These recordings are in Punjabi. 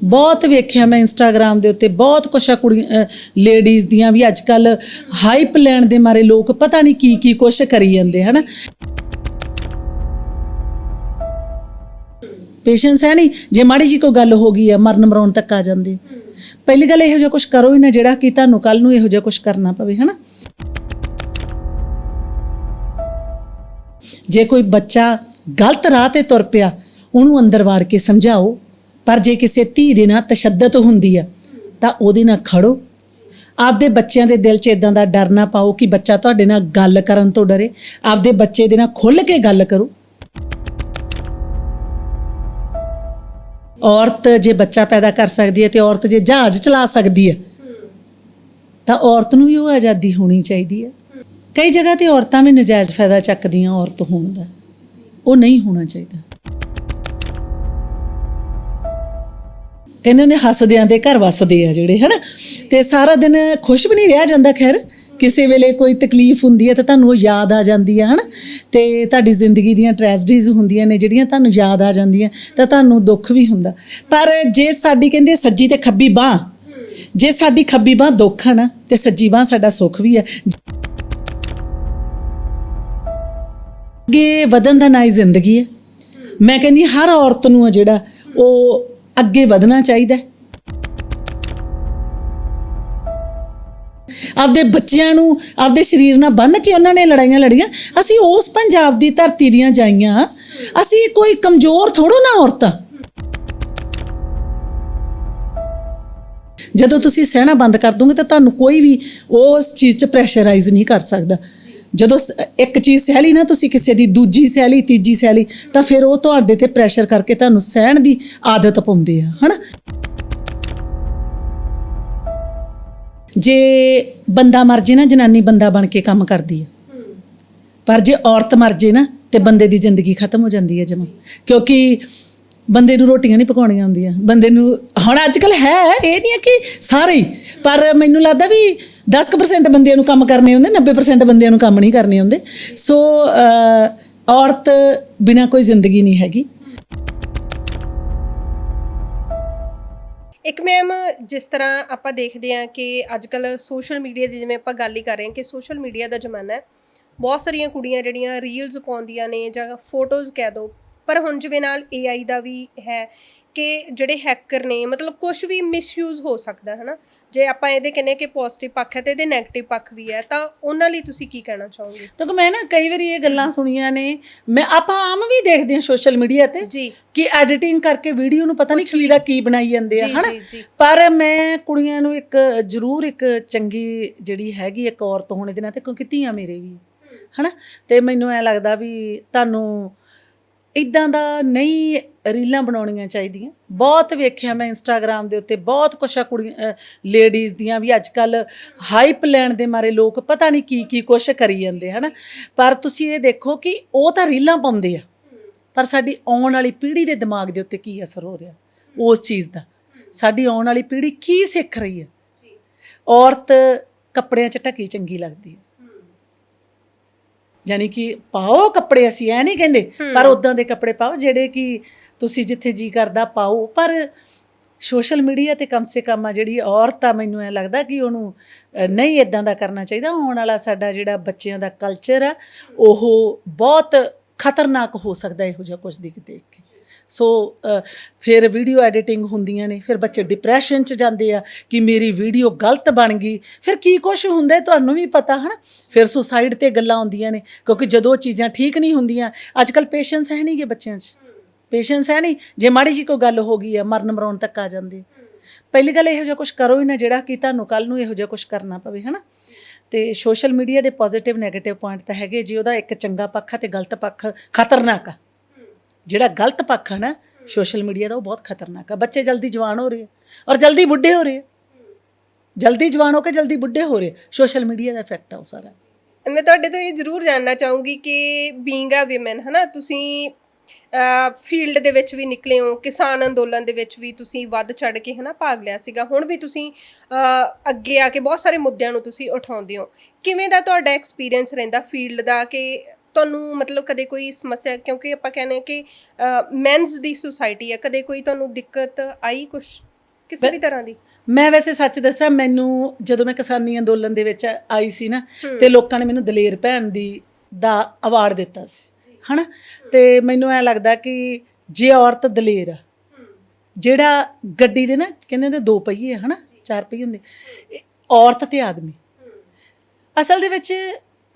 ਬਹੁਤ ਵੇਖਿਆ ਮੈਂ ਇੰਸਟਾਗ੍ਰam ਦੇ ਉੱਤੇ, ਬਹੁਤ ਕੁਛ ਆ ਕੁੜੀਆਂ ਲੇਡੀਜ਼ ਦੀਆਂ ਵੀ ਅੱਜ ਕੱਲ ਹਾਈਪ ਲੈਣ ਦੇ ਮਾਰੇ ਲੋਕ ਪਤਾ ਨਹੀਂ ਕੀ ਕੀ ਕੁਛ ਕਰੀ ਜਾਂਦੇ, ਹਨਾ? ਪੇਸ਼ੈਂਸ ਹੈ ਨਹੀਂ? ਜੇ ਮਾੜੀ ਜੀ ਕੋਈ ਗੱਲ ਹੋ ਗਈ ਆ, ਮਰਨ ਮਰਾਉਣ ਤੱਕ ਆ ਜਾਂਦੇ। ਪਹਿਲੀ ਗੱਲ ਇਹੋ ਜਿਹਾ ਕੁਛ ਕਰੋ ਹੀ ਨਾ, ਜਿਹੜਾ ਕਿ ਤੁਹਾਨੂੰ ਕੱਲ ਨੂੰ ਇਹੋ ਜਿਹਾ ਕੁਛ ਕਰਨਾ ਪਵੇ, ਹਨਾ? ਜੇ ਕੋਈ ਬੱਚਾ ਗਲਤ ਰਾਹ ਤੇ ਤੁਰ ਪਿਆ, ਉਹਨੂੰ ਅੰਦਰ ਵਾੜ ਕੇ ਸਮਝਾਓ। ਪਰ ਜੇ ਕਿਸੇ ਧੀ ਦੇ ਨਾਲ ਤਸ਼ੱਦਦ ਹੁੰਦੀ ਆ, ਤਾਂ ਉਹਦੇ ਨਾਲ ਖੜੋ। ਆਪਦੇ ਬੱਚਿਆਂ ਦੇ ਦਿਲ 'ਚ ਇਦਾਂ ਦਾ ਡਰ ਨਾ ਪਾਓ ਕਿ ਬੱਚਾ ਤੁਹਾਡੇ ਨਾਲ ਗੱਲ ਕਰਨ ਤੋਂ ਡਰੇ। ਆਪਦੇ ਬੱਚੇ ਦੇ ਨਾਲ ਖੁੱਲ੍ਹ ਕੇ ਗੱਲ ਕਰੋ। ਔਰਤ ਜੇ ਬੱਚਾ ਪੈਦਾ ਕਰ ਸਕਦੀ ਹੈ ਤੇ ਔਰਤ ਜੇ ਜਹਾਜ਼ ਚਲਾ ਸਕਦੀ ਹੈ, ਤਾਂ ਔਰਤ ਨੂੰ ਵੀ ਉਹ ਆਜ਼ਾਦੀ ਹੋਣੀ ਚਾਹੀਦੀ ਹੈ। ਕਈ ਜਗ੍ਹਾ ਤੇ ਔਰਤਾਂ ਵੀ ਨਜਾਇਜ਼ ਫਾਇਦਾ ਚੱਕਦੀਆਂ ਔਰਤ ਹੋਣ ਦਾ। ਉਹ ਨਹੀਂ ਹੋਣਾ ਚਾਹੀਦਾ। ਕਹਿੰਦੇ ਨੇ ਹੱਸਦਿਆਂ ਦੇ ਘਰ ਵਸਦੇ ਆ ਜਿਹੜੇ, ਹਨਾ? ਤੇ ਸਾਰਾ ਦਿਨ ਖੁਸ਼ ਵੀ ਨਹੀਂ ਰਿਹਾ ਜਾਂਦਾ, ਖੈਰ। ਕਿਸੇ ਵੇਲੇ ਕੋਈ ਤਕਲੀਫ ਹੁੰਦੀ ਹੈ ਤਾਂ ਤੁਹਾਨੂੰ ਉਹ ਯਾਦ ਆ ਜਾਂਦੀ ਹੈ ਹਨਾ? ਤੇ ਤੁਹਾਡੀ ਜ਼ਿੰਦਗੀ ਦੀਆਂ ਟ੍ਰੈਜਡੀਜ਼ ਹੁੰਦੀਆਂ ਨੇ, ਜਿਹੜੀਆਂ ਤੁਹਾਨੂੰ ਯਾਦ ਆ ਜਾਂਦੀਆਂ, ਤਾਂ ਤੁਹਾਨੂੰ ਦੁੱਖ ਵੀ ਹੁੰਦਾ। ਪਰ ਜੇ ਸਾਡੀ, ਕਹਿੰਦੇ ਸੱਜੀ ਤੇ ਖੱਬੀ ਬਾਹ, ਜੇ ਸਾਡੀ ਖੱਬੀ ਬਾਹ ਦੁੱਖ ਹੈ ਨਾ, ਤੇ ਸੱਜੀ ਬਾਹ ਸਾਡਾ ਸੁੱਖ ਵੀ ਹੈ ਅੱਗੇ ਵਧਣ ਦਾ ਨਾ ਹੀ ਜ਼ਿੰਦਗੀ ਹੈ ਮੈਂ ਕਹਿੰਦੀ ਹਰ ਔਰਤ ਨੂੰ ਆ ਜਿਹੜਾ, ਉਹ ਅੱਗੇ ਵਧਣਾ ਚਾਹੀਦਾ ਹੈ। ਆਪਦੇ ਬੱਚਿਆਂ ਨੂੰ, ਆਪਦੇ ਸਰੀਰ ਨਾਲ ਬੰਨ੍ਹ ਕੇ ਉਹਨਾਂ ਨੇ ਲੜਾਈਆਂ ਲੜੀਆਂ। ਅਸੀਂ ਉਸ ਪੰਜਾਬ ਦੀ ਧਰਤੀ ਦੀਆਂ ਜਾਈਆਂ। ਅਸੀਂ ਕੋਈ ਕਮਜ਼ੋਰ ਥੋੜੋ ਨਾ ਔਰਤ। ਜਦੋਂ ਤੁਸੀਂ ਸਹਿਣਾ ਬੰਦ ਕਰ ਦੋਗੇ ਤਾਂ ਤੁਹਾਨੂੰ ਕੋਈ ਵੀ ਉਸ ਚੀਜ਼ 'ਚ ਪ੍ਰੈਸ਼ਰਾਈਜ਼ ਨਹੀਂ ਕਰ ਸਕਦਾ। ਜਦੋਂ ਸ- ਇੱਕ ਚੀਜ਼ ਸਹਿ ਲਈ ਨਾ ਤੁਸੀਂ ਕਿਸੇ ਦੀ ਦੂਜੀ ਸਹਿ ਲਈ ਤੀਜੀ ਸਹਿ ਲਈ ਤਾਂ ਫਿਰ ਉਹ ਤੁਹਾਡੇ ਤੇ ਪ੍ਰੈਸ਼ਰ ਕਰਕੇ ਤੁਹਾਨੂੰ ਸਹਿਣ ਦੀ ਆਦਤ ਪਾਉਂਦੇ ਆ, ਹਨਾ? ਜੇ ਬੰਦਾ ਮਰ ਜੇ ਨਾ, ਜਨਾਨੀ ਬੰਦਾ ਬਣ ਕੇ ਕੰਮ ਕਰਦੀ ਆ। ਪਰ ਜੇ ਔਰਤ ਮਰ ਜੇ ਨਾ, ਤੇ ਬੰਦੇ ਦੀ ਜ਼ਿੰਦਗੀ ਖਤਮ ਹੋ ਜਾਂਦੀ ਹੈ ਜਮਾ। ਕਿਉਂਕਿ ਬੰਦੇ ਨੂੰ ਰੋਟੀਆਂ ਨਹੀਂ ਪਕਾਉਣੀਆਂ ਹੁੰਦੀਆਂ। ਬੰਦੇ ਨੂੰ ਹੁਣ ਅੱਜ ਕੱਲ ਹੈ, ਇਹ ਨਹੀਂ ਹੈ ਕਿ ਸਾਰੇ ਹੀ। ਪਰ ਮੈਨੂੰ ਲੱਗਦਾ ਵੀ 10% ਬੰਦਿਆਂ ਨੂੰ ਕੰਮ ਕਰਨੇ ਹੁੰਦੇ 90% ਬੰਦਿਆਂ ਨੂੰ ਕੰਮ ਨਹੀਂ ਕਰਨੇ ਹੁੰਦੇ। ਸੋ ਔਰਤ ਬਿਨਾ ਕੋਈ ਜ਼ਿੰਦਗੀ ਨਹੀਂ ਹੈਗੀ। ਇੱਕ ਮੈਮ ਜਿਸ ਤਰ੍ਹਾਂ ਆਪਾਂ ਦੇਖਦੇ ਹਾਂ ਕਿ ਅੱਜ ਕੱਲ ਸੋਸ਼ਲ ਮੀਡੀਆ ਦੀ ਜਿਵੇਂ ਆਪਾਂ ਗੱਲ ਹੀ ਕਰ ਰਹੇ ਹਾਂ ਕਿ ਸੋਸ਼ਲ ਮੀਡੀਆ ਦਾ ਜ਼ਮਾਨਾ ਹੈ। ਬਹੁਤ ਸਾਰੀਆਂ ਕੁੜੀਆਂ ਜਿਹੜੀਆਂ ਰੀਲਸ ਪਾਉਂਦੀਆਂ ਨੇ ਜਾਂ ਫੋਟੋਜ਼ ਕਹਿ ਦੋ, ਪਰ ਹੁਣ ਜਿਵੇਂ ਨਾਲ AI ਦਾ ਵੀ ਹੈ ਕਿ ਜਿਹੜੇ ਹੈਕਰ ਨੇ, ਮਤਲਬ ਕੁਝ ਵੀ ਮਿਸਯੂਜ਼ ਹੋ ਸਕਦਾ ਹੈ ਨਾ ਜੇ ਆਪਾਂ ਇਹਦੇ ਕਹਿੰਦੇ ਕਿ ਪੋਜ਼ਿਟਿਵ ਪੱਖ ਹੈ ਤੇ ਇਹਦੇ 네ਗੇਟਿਵ ਪੱਖ ਵੀ ਹੈ ਤਾਂ ਉਹਨਾਂ ਲਈ ਤੁਸੀਂ ਕੀ ਕਹਿਣਾ ਚਾਹੋਗੇ? ਤਾਂ ਮੈਂ ਨਾ ਕਈ ਵਾਰੀ ਇਹ ਗੱਲਾਂ ਸੁਣੀਆਂ ਨੇ। ਮੈਂ ਆਪਾਂ ਆਮ ਵੀ ਦੇਖਦੇ ਹਾਂ ਸੋਸ਼ਲ ਮੀਡੀਆ ਤੇ ਕਿ ਐਡੀਟਿੰਗ ਕਰਕੇ ਵੀਡੀਓ ਨੂੰ ਪਤਾ ਨਹੀਂ ਕੀ ਦਾ ਕੀ ਬਣਾਈ ਜਾਂਦੇ ਆ ਹਨਾ। ਪਰ ਮੈਂ ਕੁੜੀਆਂ ਨੂੰ ਇੱਕ ਜ਼ਰੂਰ ਇੱਕ ਚੰਗੀ ਜਿਹੜੀ ਹੈਗੀ ਇੱਕ ਔਰਤ ਹੋਣੇ ਦੇ ਨਾਤੇ ਕਿਉਂਕਿ ਧੀਆਂ ਮੇਰੇ ਵੀ ਹਨਾ? ਤੇ ਮੈਨੂੰ ਐ ਲੱਗਦਾ ਵੀ ਤੁਹਾਨੂੰ ਇਦਾਂ ਦਾ ਨਹੀਂ ਰੀਲਾਂ ਬਣਾਉਣੀਆਂ ਚਾਹੀਦੀਆਂ। ਬਹੁਤ ਵੇਖਿਆ ਮੈਂ ਇੰਸਟਾਗ੍ਰam ਦੇ ਉੱਤੇ, ਬਹੁਤ ਕੁਛ ਆ ਕੁੜੀਆਂ ਲੇਡੀਜ਼ ਦੀਆਂ ਵੀ ਅੱਜ ਕੱਲ ਹਾਈਪ ਲੈਣ ਦੇ ਮਾਰੇ ਲੋਕ ਪਤਾ ਨਹੀਂ ਕੀ ਕੀ ਕੁਛ ਕਰੀ ਜਾਂਦੇ, ਹਨਾ? ਪਰ ਤੁਸੀਂ ਇਹ ਦੇਖੋ ਕਿ ਉਹ ਤਾਂ ਰੀਲਾਂ ਪਾਉਂਦੇ ਆ। ਪਰ ਸਾਡੀ ਆਉਣ ਵਾਲੀ ਪੀੜ੍ਹੀ ਦੇ ਦਿਮਾਗ ਦੇ ਉੱਤੇ ਕੀ ਅਸਰ ਹੋ ਰਿਹਾ ਉਸ ਚੀਜ਼ ਦਾ? ਸਾਡੀ ਆਉਣ ਵਾਲੀ ਪੀੜ੍ਹੀ ਕੀ ਸਿੱਖ ਰਹੀ ਹੈ? ਔਰਤ ਕੱਪੜਿਆਂ 'ਚ ਢਕੀ ਚੰਗੀ ਲੱਗਦੀ ਹੈ। ਯਾਨੀ ਕਿ ਪਾਓ ਕੱਪੜੇ ਅਸੀਂ ਐ ਨਹੀਂ ਕਹਿੰਦੇ ਪਰ ਉਦਾਂ ਦੇ ਕੱਪੜੇ ਪਾਓ ਜਿਹੜੇ ਕਿ ਤੁਸੀਂ ਜਿੱਥੇ ਜੀ ਕਰਦਾ ਪਾਓ। ਪਰ ਸੋਸ਼ਲ ਮੀਡੀਆ ਤੇ ਕਮ ਸੇ ਕਮ ਆ ਜਿਹੜੀ ਔਰਤ ਆ ਮੈਨੂੰ ਐ ਲੱਗਦਾ ਕਿ ਉਹਨੂੰ ਨਹੀਂ ਇਦਾਂ ਦਾ ਕਰਨਾ ਚਾਹੀਦਾ। ਆਉਣ ਵਾਲਾ ਸਾਡਾ ਜਿਹੜਾ ਬੱਚਿਆਂ ਦਾ ਕਲਚਰ ਆ ਉਹ ਬਹੁਤ ਖਤਰਨਾਕ ਹੋ ਸਕਦਾ ਇਹੋ ਜਿਹਾ ਕੁਝ ਦੇਖ ਦੇਖ ਕੇ। ਸੋ ਫਿਰ ਵੀਡੀਓ ਐਡੀਟਿੰਗ ਹੁੰਦੀਆਂ ਨੇ, ਫਿਰ ਬੱਚੇ ਡਿਪਰੈਸ਼ਨ ਚ ਜਾਂਦੇ ਆ ਕਿ ਮੇਰੀ ਵੀਡੀਓ ਗਲਤ ਬਣ ਗਈ। ਫਿਰ ਕੀ ਕੁਝ ਹੁੰਦਾ ਤੁਹਾਨੂੰ ਵੀ ਪਤਾ, ਹਨਾ? ਫਿਰ ਸੁਸਾਈਡ ਤੇ ਗੱਲਾਂ ਆਉਂਦੀਆਂ ਨੇ, ਕਿਉਂਕਿ ਜਦੋਂ ਚੀਜ਼ਾਂ ਠੀਕ ਨਹੀਂ ਹੁੰਦੀਆਂ ਅੱਜ ਕੱਲ ਪੇਸ਼ੈਂਸ ਹੈ ਨਹੀਂਗੇ ਬੱਚਿਆਂ 'ਚ। ਪੇਸ਼ੈਂਸ ਹੈ ਨਹੀਂ, ਜੇ ਮਾੜੀ ਜੀ ਕੋਈ ਗੱਲ ਹੋ ਗਈ ਆ, ਮਰਨ ਮਰਾਉਣ ਤੱਕ ਆ ਜਾਂਦੇ ਪਹਿਲੀ ਗੱਲ ਇਹੋ ਜਿਹਾ ਕੁਝ ਕਰੋ ਹੀ ਨਾ ਜਿਹੜਾ ਕਿ ਤੁਹਾਨੂੰ ਕੱਲ ਨੂੰ ਇਹੋ ਜਿਹਾ ਕੁਝ ਕਰਨਾ ਪਵੇ, ਹਨਾ? ਤੇ ਸੋਸ਼ਲ ਮੀਡੀਆ ਦੇ ਪੋਜ਼ਿਟਿਵ 네ਗੇਟਿਵ ਪੁਆਇੰਟ ਤਾਂ ਹੈਗੇ, ਜੀ ਉਹਦਾ ਇੱਕ ਚੰਗਾ ਪੱਖ ਆ ਤੇ ਗਲਤ ਪੱਖ ਖਤਰਨਾਕ ਆ। ਜਿਹੜਾ ਗਲਤ ਪੱਖ ਹੈ ਨਾ, ਸੋਸ਼ਲ ਮੀਡੀਆ ਦਾ ਉਹ ਬਹੁਤ ਖਤਰਨਾਕ ਆ। ਬੱਚੇ ਜਲਦੀ ਜਵਾਨ ਹੋ ਰਹੇ ਔਰ ਜਲਦੀ ਬੁੱਢੇ ਹੋ ਰਹੇ ਜਲਦੀ ਜਵਾਨ ਹੋ ਕੇ ਜਲਦੀ ਬੁੱਢੇ ਹੋ ਰਹੇ ਸੋਸ਼ਲ ਮੀਡੀਆ ਦਾ ਇਫੈਕਟ ਆ ਉਹ ਸਾਰਾ। ਮੈਂ ਤੁਹਾਡੇ ਤੋਂ ਇਹ ਜ਼ਰੂਰ ਜਾਣਨਾ ਚਾਹੂੰਗੀ ਕਿ ਬੀਇੰਗ ਅ ਔਮਨ ਹਨਾ, ਤੁਸੀਂ ਫੀਲਡ ਦੇ ਵਿੱਚ ਵੀ ਨਿਕਲੇ ਹੋ, ਕਿਸਾਨ ਅੰਦੋਲਨ ਦੇ ਵਿੱਚ ਵੀ ਤੁਸੀਂ ਵੱਧ ਚੜ ਕੇ, ਹਨਾ, ਭਾਗ ਲਿਆ ਸੀਗਾ। ਹੁਣ ਵੀ ਤੁਸੀਂ ਅੱਗੇ ਆ ਕੇ ਬਹੁਤ ਸਾਰੇ ਮੁੱਦਿਆਂ ਨੂੰ ਤੁਸੀਂ ਉਠਾਉਂਦੇ ਹੋ। ਕਿਵੇਂ ਦਾ ਤੁਹਾਡਾ ਐਕਸਪੀਰੀਅੰਸ ਰਹਿੰਦਾ ਫੀਲਡ ਦਾ ਕਿ ਤੁਹਾਨੂੰ ਮਤਲਬ ਕਦੇ ਕੋਈ ਸਮੱਸਿਆ ਕਿਉਂਕਿ ਆਪਾਂ ਕਹਿੰਦੇ ਕਿ ਮੈਨਸ ਦੀ ਸੁਸਾਇਟੀ ਹੈ ਕਦੇ ਕੋਈ ਤੁਹਾਨੂੰ ਦਿੱਕਤ ਆਈ ਕੁਛ? ਕਿਸੇ ਵੀ ਤਰ੍ਹਾਂ ਦੀ? ਮੈਂ ਵੈਸੇ ਸੱਚ ਦੱਸਾਂ ਮੈਨੂੰ ਜਦੋਂ ਮੈਂ ਕਿਸਾਨੀ ਅੰਦੋਲਨ ਦੇ ਵਿੱਚ ਆਈ ਸੀ ਨਾ ਤੇ ਲੋਕਾਂ ਨੇ ਮੈਨੂੰ ਦਲੇਰ ਭੈਣ ਦੀ ਦਾ ਅਵਾਰਡ ਦਿੱਤਾ ਸੀ ਹਨਾ? ਤੇ ਮੈਨੂੰ ਐ ਲੱਗਦਾ ਕਿ ਜੇ ਔਰਤ ਦਲੇਰ ਆ ਜਿਹੜਾ ਗੱਡੀ ਦੇ ਨਾ ਕਹਿੰਦੇ ਨੇ ਦੋ ਪਹੀਏ ਹਨਾ? ਚਾਰ ਪਹੀਏ ਹੁੰਦੇ ਔਰਤ ਤੇ ਆਦਮੀ। ਅਸਲ ਦੇ ਵਿੱਚ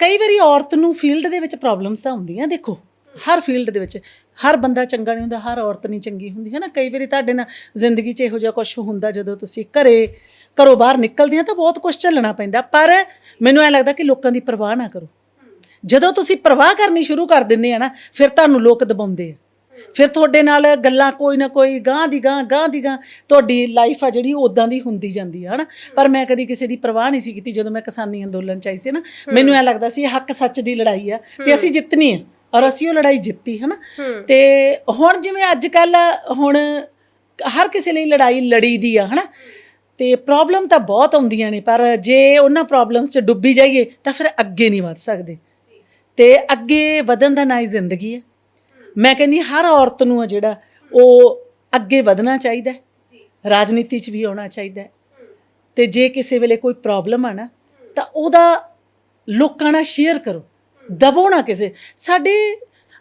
ਕਈ ਵਾਰੀ ਔਰਤ ਨੂੰ ਫੀਲਡ ਦੇ ਵਿੱਚ ਪ੍ਰੋਬਲਮਸ ਤਾਂ ਹੁੰਦੀਆਂ, ਦੇਖੋ, ਹਰ ਫੀਲਡ ਦੇ ਵਿੱਚ, ਹਰ ਬੰਦਾ ਚੰਗਾ ਨਹੀਂ ਹੁੰਦਾ, ਹਰ ਔਰਤ ਨਹੀਂ ਚੰਗੀ ਹੁੰਦੀ ਹੈ ਨਾ ਕਈ ਵਾਰੀ ਤੁਹਾਡੇ ਨਾਲ ਜ਼ਿੰਦਗੀ 'ਚ ਇਹੋ ਜਿਹਾ ਕੁਝ ਹੁੰਦਾ, ਜਦੋਂ ਤੁਸੀਂ ਘਰੇ, ਘਰੋਂ ਬਾਹਰ ਨਿਕਲਦੇ ਆ ਤਾਂ ਬਹੁਤ ਕੁਝ ਝੱਲਣਾ ਪੈਂਦਾ, ਪਰ ਮੈਨੂੰ ਐ ਲੱਗਦਾ ਕਿ ਲੋਕਾਂ ਦੀ ਪਰਵਾਹ ਨਾ ਕਰੋ। ਜਦੋਂ ਤੁਸੀਂ ਪਰਵਾਹ ਕਰਨੀ ਸ਼ੁਰੂ ਕਰ ਦਿੰਦੇ ਆ ਨਾ, ਫਿਰ ਤੁਹਾਨੂੰ ਲੋਕ ਦਬਾਉਂਦੇ ਆ। ਫਿਰ ਤੁਹਾਡੇ ਨਾਲ ਗੱਲਾਂ ਕੋਈ ਨਾ ਕੋਈ ਗਾਂ ਦੀ ਗਾਂ ਗਾਂ ਦੀ ਗਾਂ ਤੁਹਾਡੀ ਲਾਈਫ ਆ ਜਿਹੜੀ ਉਦਾਂ ਦੀ ਹੁੰਦੀ ਜਾਂਦੀ ਆ ਹਨਾ? ਪਰ ਮੈਂ ਕਦੀ ਕਿਸੇ ਦੀ ਪਰਵਾਹ ਨਹੀਂ ਸੀ ਕੀਤੀ ਜਦੋਂ ਮੈਂ ਕਿਸਾਨੀ ਅੰਦੋਲਨ ਚ ਆਈ ਸੀ ਨਾ। ਮੈਨੂੰ ਐ ਲੱਗਦਾ ਸੀ ਹੱਕ ਸੱਚ ਦੀ ਲੜਾਈ ਆ ਤੇ ਅਸੀਂ ਜਿੱਤਣੀ ਆ ਔਰ ਅਸੀਂ ਉਹ ਲੜਾਈ ਜਿੱਤੀ ਹਨਾ? ਤੇ ਹੁਣ ਜਿਵੇਂ ਅੱਜ ਕੱਲ ਹੁਣ ਹਰ ਕਿਸੇ ਲਈ ਲੜਾਈ ਲੜੀ ਦੀ ਆ ਹਨਾ? ਤੇ ਪ੍ਰੋਬਲਮ ਤਾਂ ਬਹੁਤ ਆਉਂਦੀਆਂ ਨੇ ਪਰ ਜੇ ਉਹਨਾਂ ਪ੍ਰੋਬਲਮਸ 'ਚ ਡੁੱਬੀ ਜਾਈਏ ਤਾਂ ਫਿਰ ਅੱਗੇ ਨਹੀਂ ਵੱਧ ਸਕਦੇ। ਤੇ ਅੱਗੇ ਵਧਣ ਦਾ ਨਾ ਹੀ ਜ਼ਿੰਦਗੀ ਹੈ ਮੈਂ ਕਹਿੰਦੀ ਹਰ ਔਰਤ ਨੂੰ ਆ ਜਿਹੜਾ ਉਹ ਅੱਗੇ ਵਧਣਾ ਚਾਹੀਦਾ ਹੈ, ਰਾਜਨੀਤੀ 'ਚ ਵੀ ਆਉਣਾ ਚਾਹੀਦਾ ਹੈ। ਤੇ ਜੇ ਕਿਸੇ ਵੇਲੇ ਕੋਈ ਪ੍ਰੋਬਲਮ ਆ ਨਾ, ਤਾਂ ਉਹਦਾ ਲੋਕਾਂ ਨਾਲ ਸ਼ੇਅਰ ਕਰੋ। ਦਬੋ ਨਾ ਕਿਸੇ। ਸਾਡੇ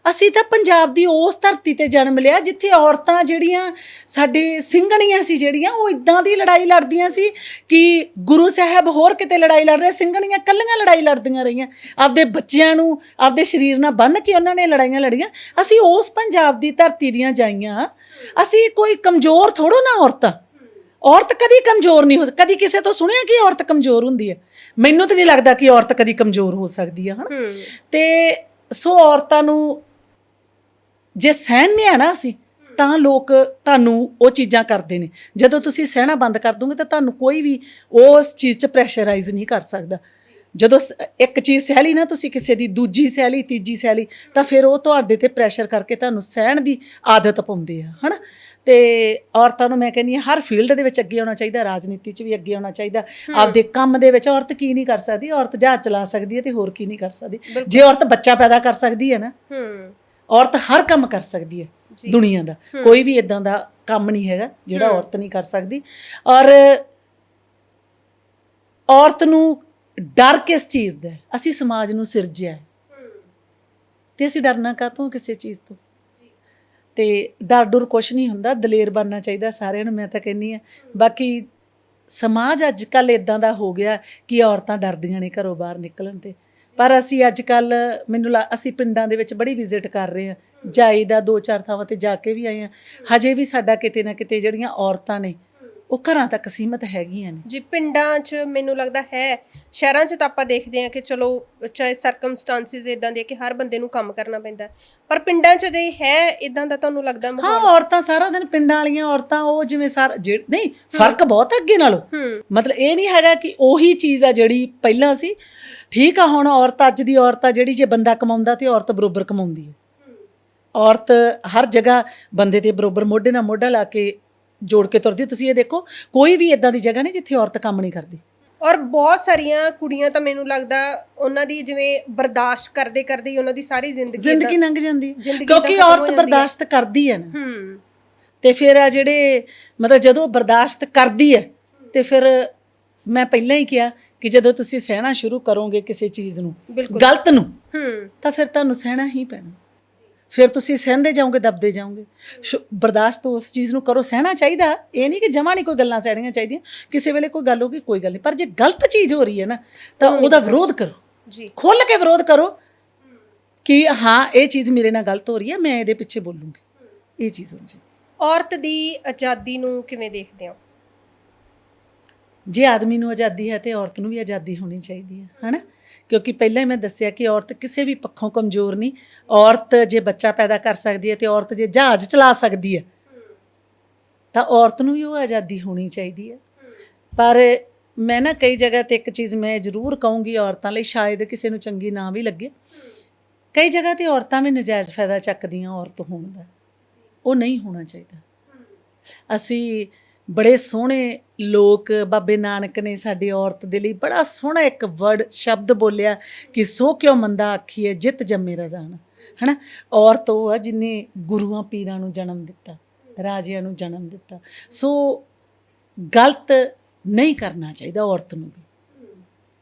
ਅਸੀਂ ਤਾਂ ਪੰਜਾਬ ਦੀ ਉਸ ਧਰਤੀ ਤੇ ਜਨਮ ਲਿਆ ਜਿੱਥੇ ਔਰਤਾਂ ਜਿਹੜੀਆਂ ਸਾਡੇ ਸਿੰਘਣੀਆਂ ਸੀ ਜਿਹੜੀਆਂ ਉਹ ਇਦਾਂ ਦੀ ਲੜਾਈ ਲੜਦੀਆਂ ਸੀ ਕਿ ਗੁਰੂ ਸਾਹਿਬ ਹੋਰ ਕਿਤੇ ਲੜਾਈ ਲੜ ਰਹੇ ਸਿੰਘਣੀਆਂ ਕੱਲੀਆਂ ਲੜਾਈ ਲੜਦੀਆਂ ਰਹੀਆਂ। ਆਪਦੇ ਬੱਚਿਆਂ ਨੂੰ ਆਪਦੇ ਸਰੀਰ ਨਾਲ ਬੰਨ੍ਹ ਕੇ ਉਹਨਾਂ ਨੇ ਲੜਾਈਆਂ ਲੜੀਆਂ। ਅਸੀਂ ਉਸ ਪੰਜਾਬ ਦੀ ਧਰਤੀ ਦੀਆਂ ਜਾਈਆਂ। ਅਸੀਂ ਕੋਈ ਕਮਜ਼ੋਰ ਥੋੜੋ ਨਾ ਔਰਤਾਂ। ਔਰਤ ਕਦੀ ਕਮਜ਼ੋਰ ਨਹੀਂ ਹੋ ਕਦੀ ਕਿਸੇ ਤੋਂ ਸੁਣਿਆ ਕਿ ਔਰਤ ਕਮਜ਼ੋਰ ਹੁੰਦੀ ਹੈ? ਮੈਨੂੰ ਤਾਂ ਨਹੀਂ ਲੱਗਦਾ ਕਿ ਔਰਤ ਕਦੀ ਕਮਜ਼ੋਰ ਹੋ ਸਕਦੀ ਹੈ ਹਨਾ? ਤੇ ਸੋ ਔਰਤਾਂ ਨੂੰ ਜੇ ਸਹਿਣਨੇ ਆ ਨਾ ਅਸੀਂ ਤਾਂ ਲੋਕ ਤੁਹਾਨੂੰ ਉਹ ਚੀਜ਼ਾਂ ਕਰਦੇ ਨੇ। ਜਦੋਂ ਤੁਸੀਂ ਸਹਿਣਾ ਬੰਦ ਕਰ ਦੋਗੇ ਤਾਂ ਤੁਹਾਨੂੰ ਕੋਈ ਵੀ ਉਸ ਚੀਜ਼ 'ਚ ਪ੍ਰੈਸ਼ਰਾਈਜ਼ ਨਹੀਂ ਕਰ ਸਕਦਾ। ਜਦੋਂ ਸ- ਇੱਕ ਚੀਜ਼ ਸਹਿ ਲਈ ਨਾ ਤੁਸੀਂ ਕਿਸੇ ਦੀ ਦੂਜੀ ਸਹਿ ਲਈ ਤੀਜੀ ਸਹਿ ਲਈ ਤਾਂ ਫਿਰ ਉਹ ਤੁਹਾਡੇ ਤੇ ਪ੍ਰੈਸ਼ਰ ਕਰਕੇ ਤੁਹਾਨੂੰ ਸਹਿਣ ਦੀ ਆਦਤ ਪਾਉਂਦੇ ਆ ਹਨਾ? ਤੇ ਔਰਤਾਂ ਨੂੰ ਮੈਂ ਕਹਿੰਦੀ ਹਾਂ ਹਰ ਫੀਲਡ ਦੇ ਵਿੱਚ ਅੱਗੇ ਆਉਣਾ ਚਾਹੀਦਾ ਰਾਜਨੀਤੀ 'ਚ ਵੀ ਅੱਗੇ ਆਉਣਾ ਚਾਹੀਦਾ। ਆਪਦੇ ਕੰਮ ਦੇ ਵਿੱਚ ਔਰਤ ਕੀ ਨਹੀਂ ਕਰ ਸਕਦੀ? ਔਰਤ ਜਹਾਜ਼ ਚਲਾ ਸਕਦੀ ਹੈ ਤੇ ਹੋਰ ਕੀ ਨਹੀਂ ਕਰ ਸਕਦੀ? ਜੇ ਔਰਤ ਬੱਚਾ ਪੈਦਾ ਕਰ ਸਕਦੀ ਹੈ ਨਾ। ਹੂੰ। ਔਰਤ ਹਰ ਕੰਮ ਕਰ ਸਕਦੀ ਹੈ ਦੁਨੀਆ ਦਾ। ਕੋਈ ਵੀ ਇਦਾਂ ਦਾ ਕੰਮ ਨਹੀਂ ਹੈਗਾ ਜਿਹੜਾ ਔਰਤ ਨਹੀਂ ਕਰ ਸਕਦੀ। ਔਰ ਔਰਤ ਨੂੰ ਡਰ ਕਿਸ ਚੀਜ਼ ਦਾ? ਅਸੀਂ ਸਮਾਜ ਨੂੰ ਸਿਰਜਿਆ ਤੇ ਅਸੀਂ ਡਰਨਾ ਕਾਹਤੋਂ ਕਿਸੇ ਚੀਜ਼ ਤੋਂ? ਤੇ ਡਰ ਡੁਰ ਕੁਛ ਨਹੀਂ ਹੁੰਦਾ ਦਲੇਰ ਬਣਨਾ ਚਾਹੀਦਾ ਸਾਰਿਆਂ ਨੂੰ ਮੈਂ ਤਾਂ ਕਹਿੰਨੀ ਆ ਬਾਕੀ ਸਮਾਜ ਅੱਜ ਕੱਲ ਇਦਾਂ ਦਾ ਹੋ ਗਿਆ ਕਿ ਔਰਤਾਂ ਡਰਦੀਆਂ ਨੇ ਘਰੋਂ ਬਾਹਰ ਨਿਕਲਣ ਤੇ। ਪਰ ਅਸੀਂ ਅੱਜ ਕੱਲ ਮੈਨੂੰ ਲਾ- ਅਸੀਂ ਪਿੰਡਾਂ ਦੇ ਵਿੱਚ ਬੜੀ ਵਿਜ਼ਿਟ ਕਰ ਰਹੇ ਆ ਜਾਈਦਾ ਦੋ ਚਾਰ ਥਾਵਾਂ ਤੇ ਜਾ ਕੇ ਵੀ ਆਏ ਆ ਹਜੇ ਵੀ ਸਾਡਾ ਕਿਤੇ ਨਾ ਕਿਤੇ ਜਿਹੜੀਆਂ ਔਰਤਾਂ ਨੇ ਉਹ ਘਰਾਂ ਤੱਕ ਸੀਮਤ ਹੈਗੀਆਂ ਨੇ। ਜੀ ਪਿੰਡਾਂ 'ਚ ਮੈਨੂੰ ਲੱਗਦਾ ਹੈ ਸ਼ਹਿਰਾਂ 'ਚ ਤਾਂ ਆਪਾਂ ਦੇਖਦੇ ਹਾਂ ਕਿ ਚਲੋ ਚਾਹੇ ਸਰਕਮਸਟੈਂਸਿਸ ਇਦਾਂ ਦੇ ਕਿ ਹਰ ਬੰਦੇ ਨੂੰ ਕੰਮ ਕਰਨਾ ਪੈਂਦਾ। ਹੈ। ਪਰ ਪਿੰਡਾਂ 'ਚ ਜੇ ਹੈ ਇਦਾਂ ਦਾ ਤੁਹਾਨੂੰ ਲੱਗਦਾ ਹਾਂ ਮਾਹੌਲ ਔਰਤਾਂ ਸਾਰਾ ਦਿਨ ਪਿੰਡਾਂ ਵਾਲੀਆਂ ਔਰਤਾਂ ਉਹ ਜਿਵੇਂ ਸਾਰ ਨਹੀਂ ਫ਼ਰਕ ਬਹੁਤ ਹੈ ਅੱਗੇ ਨਾਲੋਂ। ਹੂੰ। ਮਤਲਬ ਇਹ ਨਹੀਂ ਹੈਗਾ ਕਿ ਉਹੀ ਚੀਜ਼ ਆ ਜਿਹੜੀ ਪਹਿਲਾਂ ਸੀ। ਠੀਕ ਆ ਹੁਣ ਔਰਤ ਅੱਜ ਦੀ ਔਰਤ ਆ ਜਿਹੜੀ ਜੇ ਬੰਦਾ ਕਮਾਉਂਦਾ ਤੇ ਔਰਤ ਬਰੋਬਰ ਕਮਾਉਂਦੀ ਹੈ ਔਰਤ ਹਰ ਜਗ੍ਹਾ ਬੰਦੇ ਦੇ ਬਰੋਬਰ ਮੋਢੇ ਨਾਲ ਮੋਢਾ ਲਾ ਕੇ ਜੋੜ ਕੇ ਤੁਰਦੀ। ਤੁਸੀਂ ਇਹ ਦੇਖੋ ਕੋਈ ਵੀ ਇਦਾਂ ਦੀ ਜਗ੍ਹਾ ਨਹੀਂ ਜਿੱਥੇ ਔਰਤ ਕੰਮ ਨਹੀਂ ਕਰਦੀ। ਔਰ ਬਹੁਤ ਸਾਰੀਆਂ ਕੁੜੀਆਂ ਤਾਂ ਮੈਨੂੰ ਲੱਗਦਾ ਉਹਨਾਂ ਦੀ ਜਿਵੇਂ ਬਰਦਾਸ਼ਤ ਕਰਦੇ ਕਰਦੇ ਹੀ ਉਹਨਾਂ ਦੀ ਸਾਰੀ ਜ਼ਿੰਦਗੀ ਜ਼ਿੰਦਗੀ ਲੰਘ ਜਾਂਦੀ ਹੈ ਕਿਉਂਕਿ ਤਾਂ ਔਰਤ। ਬਰਦਾਸ਼ਤ ਕਰਦੀ ਹੈ ਨਾ। ਹੂੰ। ਤੇ ਫਿਰ ਆ ਜਿਹੜੇ ਮਤਲਬ ਜਦੋਂ ਬਰਦਾਸ਼ਤ ਕਰਦੀ ਹੈ ਤੇ ਫਿਰ ਮੈਂ ਪਹਿਲਾਂ ਹੀ ਕਿਹਾ ਕਿ ਜਦੋਂ ਤੁਸੀਂ ਸਹਿਣਾ ਸ਼ੁਰੂ ਕਰੋਗੇ ਕਿਸੇ ਚੀਜ਼ ਨੂੰ। ਗਲਤ ਨੂੰ ਹੂੰ। ਤਾਂ ਫਿਰ ਤੁਹਾਨੂੰ ਸਹਿਣਾ ਹੀ ਪੈਣਾ। ਫਿਰ ਤੁਸੀਂ ਸਹਿੰਦੇ ਜਾਓਗੇ ਦਬਦੇ ਜਾਓਗੇ। ਬਰਦਾਸ਼ਤ ਉਸ ਚੀਜ਼ ਨੂੰ ਕਰੋ ਸਹਿਣਾ ਚਾਹੀਦਾ। ਇਹ ਨਹੀਂ ਕਿ ਜਮਾ ਨਹੀਂ ਕੋਈ ਗੱਲਾਂ ਸਹਿਣੀਆਂ ਚਾਹੀਦੀਆਂ। ਕਿਸੇ ਵੇਲੇ ਕੋਈ ਗੱਲ ਹੋਗੀ ਕੋਈ ਗੱਲ ਨਹੀਂ। ਪਰ ਜੇ ਗਲਤ ਚੀਜ਼ ਹੋ ਰਹੀ ਹੈ ਨਾ ਤਾਂ ਉਹਦਾ ਵਿਰੋਧ ਕਰੋ। ਜੀ। ਖੁੱਲ ਕੇ ਵਿਰੋਧ ਕਰੋ ਕਿ ਹਾਂ ਇਹ ਚੀਜ਼ ਮੇਰੇ ਨਾਲ ਗਲਤ ਹੋ ਰਹੀ ਹੈ ਮੈਂ ਇਹਦੇ ਪਿੱਛੇ ਬੋਲੂੰਗੀ। ਇਹ ਚੀਜ਼ ਹੋਣੀ ਚਾਹੀਦੀ। ਔਰਤ ਦੀ ਆਜ਼ਾਦੀ ਨੂੰ ਕਿਵੇਂ ਦੇਖਦੇ ਹੋ? ਜੇ ਆਦਮੀ ਨੂੰ ਆਜ਼ਾਦੀ ਹੈ ਤੇ ਔਰਤ ਨੂੰ ਵੀ ਆਜ਼ਾਦੀ ਹੋਣੀ ਚਾਹੀਦੀ ਹੈ, ਹਨਾ? ਕਿਉਂਕਿ ਪਹਿਲਾਂ ਹੀ ਮੈਂ ਦੱਸਿਆ ਕਿ ਔਰਤ ਕਿਸੇ ਵੀ ਪੱਖੋਂ ਕਮਜ਼ੋਰ ਨਹੀਂ। ਔਰਤ ਜੇ ਬੱਚਾ ਪੈਦਾ ਕਰ ਸਕਦੀ ਹੈ ਤੇ ਔਰਤ ਜੇ ਜਹਾਜ਼ ਚਲਾ ਸਕਦੀ ਹੈ, ਤਾਂ ਔਰਤ ਨੂੰ ਵੀ ਉਹ ਆਜ਼ਾਦੀ ਹੋਣੀ ਚਾਹੀਦੀ ਹੈ। ਪਰ ਮੈਂ ਨਾ ਕਈ ਜਗ੍ਹਾ ਤੇ ਇੱਕ ਚੀਜ਼ ਮੈਂ ਜ਼ਰੂਰ ਕਹੂੰਗੀ ਔਰਤਾਂ ਲਈ, ਸ਼ਾਇਦ ਕਿਸੇ ਨੂੰ ਚੰਗੀ ਨਾ ਵੀ ਲੱਗੇ। ਕਈ ਜਗ੍ਹਾ ਤੇ ਔਰਤਾਂ ਵੀ ਨਜਾਇਜ਼ ਫਾਇਦਾ ਚੱਕਦੀਆਂ ਔਰਤ ਹੋਣ ਦਾ। ਉਹ ਨਹੀਂ ਹੋਣਾ ਚਾਹੀਦਾ। ਅਸੀਂ ਬੜੇ ਸੋਹਣੇ ਲੋਕ ਬਾਬੇ ਨਾਨਕ ਨੇ ਸਾਡੀ ਔਰਤ ਦੇ ਲਈ ਬੜਾ ਸੋਹਣਾ ਇੱਕ ਵਰਡ, ਸ਼ਬਦ ਬੋਲਿਆ ਕਿ ਸੋ ਕਿਉ ਮੰਦਾ ਆਖੀਏ ਜਿਤ ਜੰਮੇ ਰਜ਼ਾਨ। ਹਨਾ? ਔਰਤ ਉਹ ਆ ਜਿਨੇ ਗੁਰੂਆਂ ਪੀਰਾਂ ਨੂੰ ਜਨਮ ਦਿੱਤਾ, ਰਾਜਿਆਂ ਨੂੰ ਜਨਮ ਦਿੱਤਾ। ਸੋ ਗਲਤ ਨਹੀਂ ਕਰਨਾ ਚਾਹੀਦਾ ਔਰਤ ਨੂੰ ਵੀ।